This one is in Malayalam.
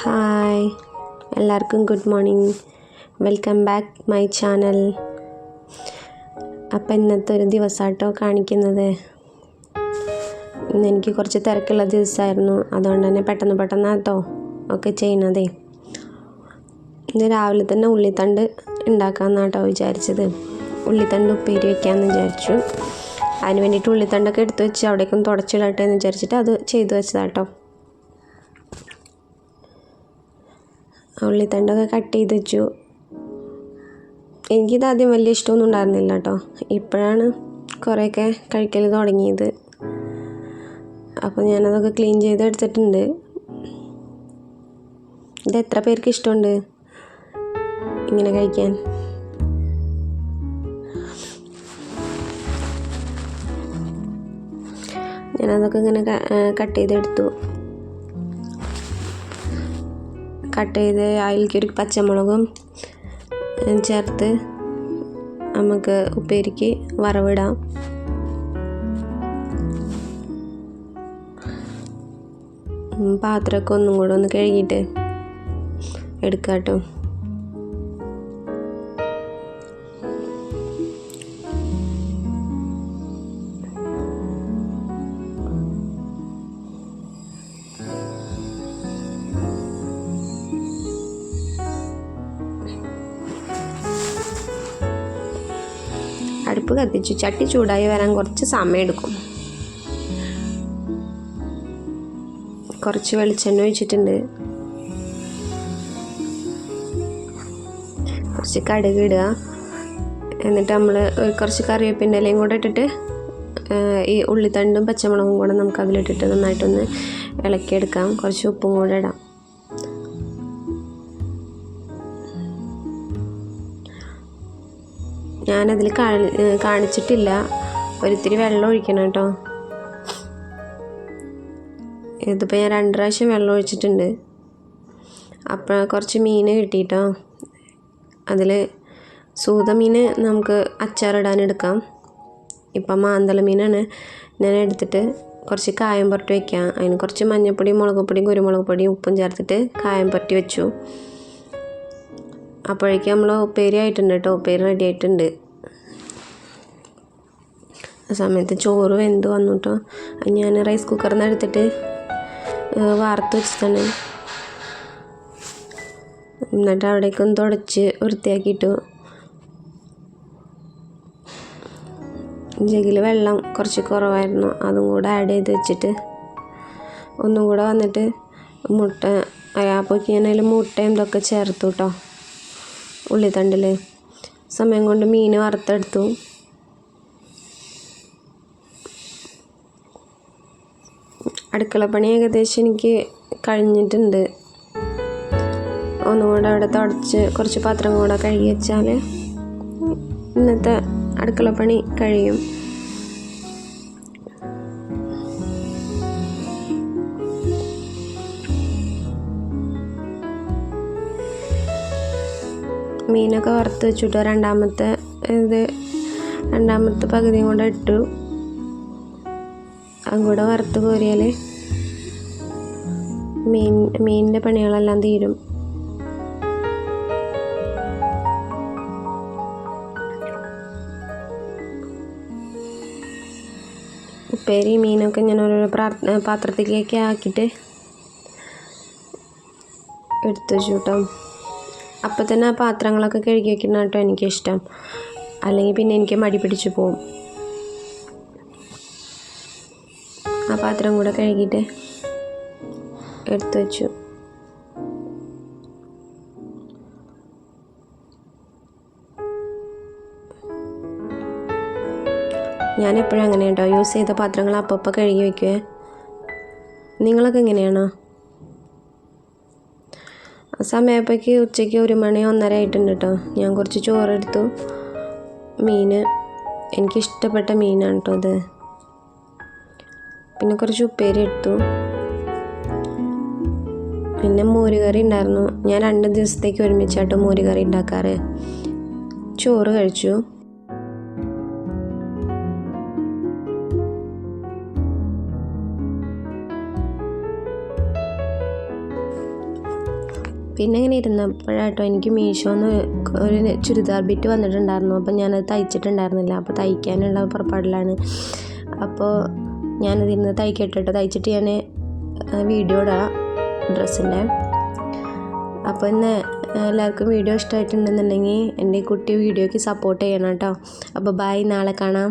ഹായ് എല്ലാവർക്കും good morning welcome back my channel അപ്പം ഇന്നത്തെ ഒരു ദിവസമാട്ടോ കാണിക്കുന്നത്. ഇന്ന് എനിക്ക് കുറച്ച് തിരക്കുള്ള ദിവസമായിരുന്നു അതുകൊണ്ട് തന്നെ പെട്ടെന്ന് പെട്ടെന്ന് കേട്ടോ ഒക്കെ ചെയ്യണതേ ഇന്ന് രാവിലെ തന്നെ ഉള്ളിത്തണ്ട് ഉണ്ടാക്കാമെന്നാട്ടോ വിചാരിച്ചത്. ഉള്ളിത്തണ്ട് ഉപ്പേരി വെക്കാമെന്ന് വിചാരിച്ചു. അതിന് വേണ്ടിയിട്ട് ഉള്ളിത്തണ്ടൊക്കെ എടുത്ത് വെച്ച് അവിടേക്കൊന്ന് തുടച്ചിടട്ടെ എന്ന് വിചാരിച്ചിട്ട് അത് ചെയ്തു വെച്ചതാട്ടോ. ഉള്ളിത്തണ്ടൊക്കെ കട്ട് ചെയ്ത് വെച്ചു. എനിക്കിത് ആദ്യം വലിയ ഇഷ്ടമൊന്നും ഉണ്ടായിരുന്നില്ല കേട്ടോ ഇപ്പോഴാണ് കുറേയൊക്കെ കഴിക്കൽ തുടങ്ങിയത്. അപ്പോൾ ഞാനതൊക്കെ ക്ലീൻ ചെയ്ത് എടുത്തിട്ടുണ്ട്. ഇത് എത്ര പേർക്ക് ഇഷ്ടമുണ്ട് ഇങ്ങനെ കഴിക്കാൻ? ഞാനതൊക്കെ ഇങ്ങനെ കട്ട് ചെയ്തെടുത്തു. കട്ട് ചെയ്ത് അതിലേക്ക് ഒരു പച്ചമുളകും ചേർത്ത് നമുക്ക് ഉപ്പേരിക്ക് വറവിടാം. പാത്രമൊക്കെ ഒന്നും കൂടെ ഒന്ന് കഴുകിയിട്ട് എടുക്കാം കേട്ടോ അടുപ്പ് കത്തിച്ചു ചട്ടി ചൂടായി വരാൻ കുറച്ച് സമയം എടുക്കും കുറച്ച് വെളിച്ചെണ്ണ ഒഴിച്ചിട്ടുണ്ട്. കുറച്ച് കടുക് ഇടുക. എന്നിട്ട് നമ്മൾ കുറച്ച് കറിവേപ്പിന്റെ ഇലയും കൂടെ ഇട്ടിട്ട് ഈ ഉള്ളിത്തണ്ടും പച്ചമുളകും കൂടെ നമുക്ക് അതിലിട്ടിട്ട് നന്നായിട്ടൊന്ന് ഇളക്കിയെടുക്കാം. കുറച്ച് ഉപ്പും കൂടെ ഇടാം. ഞാനതിൽ കാണിച്ചിട്ടില്ല. ഒരിത്തിരി വെള്ളം ഒഴിക്കണം കേട്ടോ. ഇതിപ്പോൾ ഞാൻ രണ്ട് പ്രാവശ്യം വെള്ളം ഒഴിച്ചിട്ടുണ്ട്. അപ്പോൾ കുറച്ച് മീൻ കിട്ടിയിട്ടോ അതിൽ സൂത മീൻ നമുക്ക് അച്ചാറിടാൻ എടുക്കാം ഇപ്പം മാന്തള മീനാണ്. ഞാൻ എടുത്തിട്ട് കുറച്ച് കായം പുരട്ടി വയ്ക്കാം അതിന് കുറച്ച് മഞ്ഞൾപ്പൊടി മുളക് പൊടിയും കുരുമുളക് പൊടിയും ഉപ്പും ചേർത്തിട്ട് കായം പുരട്ടി വെച്ചു. അപ്പോഴേക്കും നമ്മൾ ഉപ്പേരി ആയിട്ടുണ്ട് കേട്ടോ. ഉപ്പേരി റെഡി ആയിട്ടുണ്ട്. ആ സമയത്ത് ചോറ് വെന്ത് വന്നു കേട്ടോ. ഞാൻ റൈസ് കുക്കറിൽ നിന്ന് എടുത്തിട്ട് വാർത്ത് വെച്ചിട്ടാണ്. എന്നിട്ട് അവിടേക്കൊന്ന് തുടച്ച് വൃത്തിയാക്കിയിട്ടു. ജഗിൽ വെള്ളം കുറച്ച് കുറവായിരുന്നു. അതും കൂടെ ആഡ് ചെയ്ത് വെച്ചിട്ട് ഒന്നും കൂടെ വന്നിട്ട് മുട്ട അപ്പോഴേക്ക് ഞാൻ മുട്ടയും ഇതൊക്കെ ചേർത്തു കേട്ടോ. ഉള്ളിത്തണ്ടിൽ സമയം കൊണ്ട് മീൻ വറുത്തെടുത്തു. അടുക്കള പണി ഏകദേശം എനിക്ക് കഴിഞ്ഞിട്ടുണ്ട്. ഒന്നുകൂടെ അവിടെ തുടച്ച് കുറച്ച് പാത്രം കൂടെ കഴുകി വെച്ചാൽ ഇന്നത്തെ അടുക്കള പണി കഴിയും. മീനൊക്കെ വറുത്ത് വെച്ചിട്ട് രണ്ടാമത്തെ ഇത് രണ്ടാമത്തെ പകുതിയും കൂടെ ഇട്ടു. അതും കൂടെ വറുത്ത് കോരിയാൽ മീൻ മീനിന്റെ പണികളെല്ലാം തീരും. ഉപ്പേരി മീനൊക്കെ ഞാൻ ഓരോരോ പാത്രത്തിലേക്ക് ആക്കിയിട്ട് എടുത്തു വെച്ചു കേട്ടോ. അപ്പം തന്നെ ആ പാത്രങ്ങളൊക്കെ കഴുകി വെക്കുന്ന കേട്ടോ എനിക്കിഷ്ടം. അല്ലെങ്കിൽ പിന്നെ എനിക്ക് മടി പിടിച്ചു പോവും. ആ പാത്രം കൂടെ കഴുകിയിട്ട് എടുത്തു വെച്ചു. ഞാൻ എപ്പോഴും അങ്ങനെ കേട്ടോ. യൂസ് ചെയ്ത പാത്രങ്ങൾ അപ്പം കഴുകി വയ്ക്കുവേ നിങ്ങളൊക്കെ എങ്ങനെയാണോ? ആ സമയപ്പോഴേക്ക് ഉച്ചയ്ക്ക് ഒരു മണി ഒന്നര ആയിട്ടുണ്ട് കേട്ടോ ഞാൻ കുറച്ച് ചോറെടുത്തു. മീൻ എനിക്കിഷ്ടപ്പെട്ട മീനാണ് കേട്ടോ അത് പിന്നെ കുറച്ച് ഉപ്പേരി എടുത്തു. പിന്നെ മോരുകറി ഉണ്ടായിരുന്നു. ഞാൻ രണ്ട് ദിവസത്തേക്ക് ഒരുമിച്ചാട്ടോ മോരുകറി ഉണ്ടാക്കാറ്. ചോറ് കഴിച്ചു. പിന്നെ ഇങ്ങനെ ഇരുന്നപ്പോഴാട്ടോ എനിക്ക് മീഷോന്ന് ഒരു ചുരിദാർ ബിറ്റ് വന്നിട്ടുണ്ടായിരുന്നു. അപ്പം ഞാനത് തയ്ച്ചിട്ടുണ്ടായിരുന്നില്ല. അപ്പോൾ തയ്ക്കാനുള്ള പുറപ്പാടിലാണ്. അപ്പോൾ ഞാനതിന്ന് തയ്ക്കട്ടെ തയ്ച്ചിട്ട് ഞാൻ വീഡിയോ ഇടാം ഡ്രസ്സിന്റെ. അപ്പോൾ ഇന്ന് എല്ലാവർക്കും വീഡിയോ ഇഷ്ടമായിട്ടുണ്ടെന്നുണ്ടെങ്കിൽ എന്റെ കുട്ടി വീഡിയോയ്ക്ക് സപ്പോർട്ട് ചെയ്യണം കേട്ടോ. അപ്പോൾ ബൈ. നാളെ കാണാം.